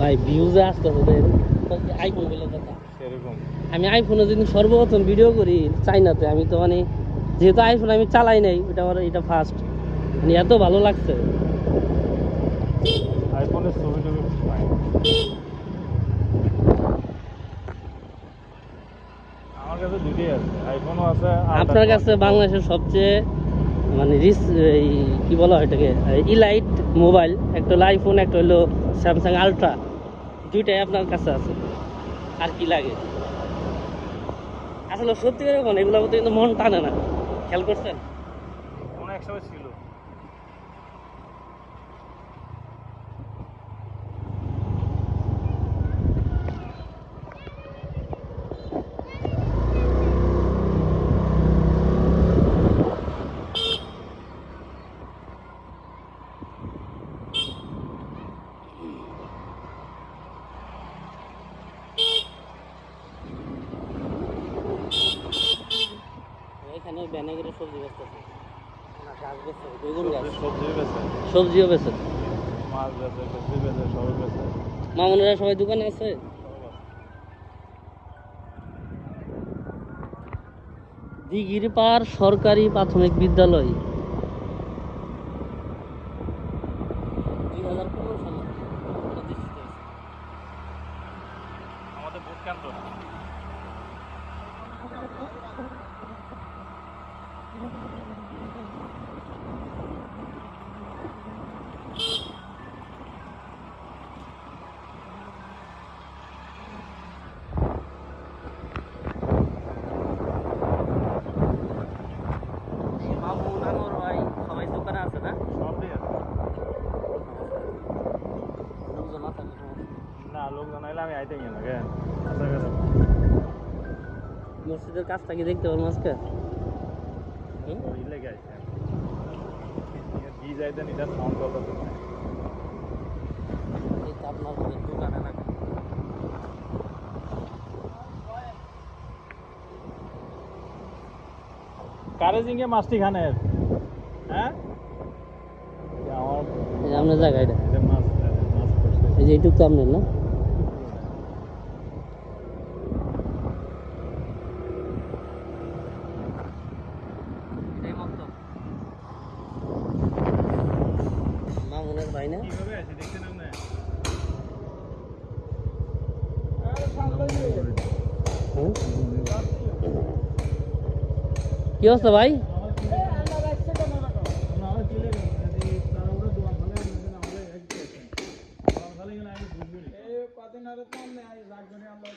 ভাই ভিউজে আসতেছে আইফোন বলে কথা। সেরকম। আমি আইফোনে যদি সর্বপ্রথম ভিডিও করি চাইনাতে আমি তো মানে যেহেতু আইফোন আমি চালাই নাই এটা আমার এটা ফার্স্ট মানে এত ভালো লাগছে। আইফোনের ছবি টবি আমার কাছে দুটোই আছে। আইফোনও আছে আপনার কাছে বাংলাদেশের সবচেয়ে মানে রিস এই কি বলা হয় এটাকে? ইলাইট মোবাইল একটা হলো আইফোন একটা হলো স্যামসাং আলট্রা দুইটাই আপনার কাছে আছে। আর কি লাগে? আসলে সত্যি করে এগুলোর মধ্যে কিন্তু মন টানে না। খেয়াল করছেন? এক সময় ছিল। এখানে ব্যানে সবজি বেচতেছে। না গাছ বেচছে বেগুন গাছ। সবজি বেছে সবজিও বেচে। মাছ বেছে সবজি বেছে সবই বেছে মামুনেরা সবাই দোকানে আছে? দিঘির পাড় সরকারি প্রাথমিক বিদ্যালয়। দুই হাজার পনেরো সালে আমাদের ভোট কেন্দ্র। মসজিদের কাজটা কি দেখতে পারব আজকে? তো আপনার দোকানে নাকি কারে জিঙ্গে মাছটি খানের হ্যাঁ আপনার জায়গা এটা এটা মাছ মাছ এই যে এইটুক তো আপনার না মনে হয় না কি অবস্থা ভাই কদিন আগে তো আমরা রাগ ধরে আমরা